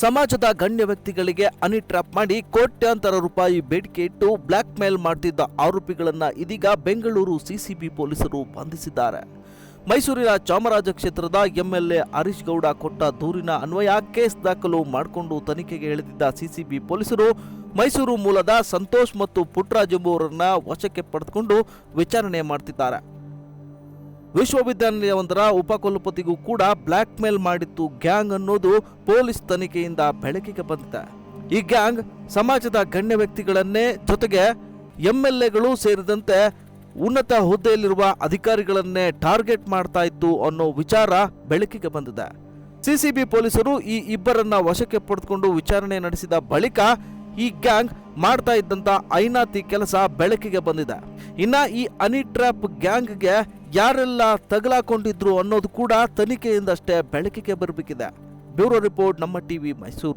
ಸಮಾಜದ ಗಣ್ಯ ವ್ಯಕ್ತಿಗಳಿಗೆ ಹನಿ ಟ್ರ್ಯಾಪ್ ಮಾಡಿ ಕೋಟ್ಯಾಂತರ ರೂಪಾಯಿ ಬೇಡಿಕೆ ಇಟ್ಟು ಬ್ಲ್ಯಾಕ್ ಮೇಲ್ ಮಾಡ್ತಿದ್ದ ಆರೋಪಿಗಳನ್ನು ಇದೀಗ ಬೆಂಗಳೂರು ಸಿಸಿಬಿ ಪೊಲೀಸರು ಬಂಧಿಸಿದ್ದಾರೆ. ಮೈಸೂರಿನ ಚಾಮರಾಜ ಕ್ಷೇತ್ರದ ಎಂಎಲ್ಎ ಹರೀಶ್ ಗೌಡ ಕೊಟ್ಟ ದೂರಿನ ಅನ್ವಯ ಕೇಸ್ ದಾಖಲು ಮಾಡಿಕೊಂಡು ತನಿಖೆಗೆ ಇಳಿದಿದ್ದ ಸಿಸಿಬಿ ಪೊಲೀಸರು ಮೈಸೂರು ಮೂಲದ ಸಂತೋಷ್ ಮತ್ತು ಪುಟ್ರಾಜ್ ಎಂಬುವರನ್ನ ವಶಕ್ಕೆ ಪಡೆದುಕೊಂಡು ವಿಚಾರಣೆ ಮಾಡ್ತಿದ್ದಾರೆ. ವಿಶ್ವವಿದ್ಯಾನಿಲಯವೊಂದರ ಉಪಕುಲಪತಿಗೂ ಕೂಡ ಬ್ಲ್ಯಾಕ್ ಮೇಲ್ ಮಾಡಿತ್ತು ಗ್ಯಾಂಗ್ ಅನ್ನೋದು ಪೊಲೀಸ್ ತನಿಖೆಯಿಂದ ಬೆಳಕಿಗೆ ಬಂದಿದೆ. ಈ ಗ್ಯಾಂಗ್ ಸಮಾಜದ ಗಣ್ಯ ವ್ಯಕ್ತಿಗಳನ್ನೇ ಜೊತೆಗೆ ಎಂಎಲ್ಎಗಳು ಸೇರಿದಂತೆ ಉನ್ನತ ಹುದ್ದೆಯಲ್ಲಿರುವ ಅಧಿಕಾರಿಗಳನ್ನೇ ಟಾರ್ಗೆಟ್ ಮಾಡ್ತಾ ಇತ್ತು ಅನ್ನೋ ವಿಚಾರ ಬೆಳಕಿಗೆ ಬಂದಿದೆ. ಸಿಸಿಬಿ ಪೊಲೀಸರು ಈ ಇಬ್ಬರನ್ನ ವಶಕ್ಕೆ ಪಡೆದುಕೊಂಡು ವಿಚಾರಣೆ ನಡೆಸಿದ ಬಳಿಕ ಈ ಗ್ಯಾಂಗ್ ಮಾಡ್ತಾ ಇದ್ದಂತ ಐನಾತಿ ಕೆಲಸ ಬೆಳಕಿಗೆ ಬಂದಿದೆ. ಇನ್ನ ಈ ಅನಿ ಟ್ರ್ಯಾಪ್ ಗ್ಯಾಂಗ್ಗೆ ಯಾರೆಲ್ಲ ತಗಲಾಕೊಂಡಿದ್ರು ಅನ್ನೋದು ಕೂಡ ತನಿಖೆಯಿಂದಷ್ಟೇ ಬೆಳಕಿಗೆ ಬರಬೇಕಿದೆ. Bureau report Namma TV Mysuru.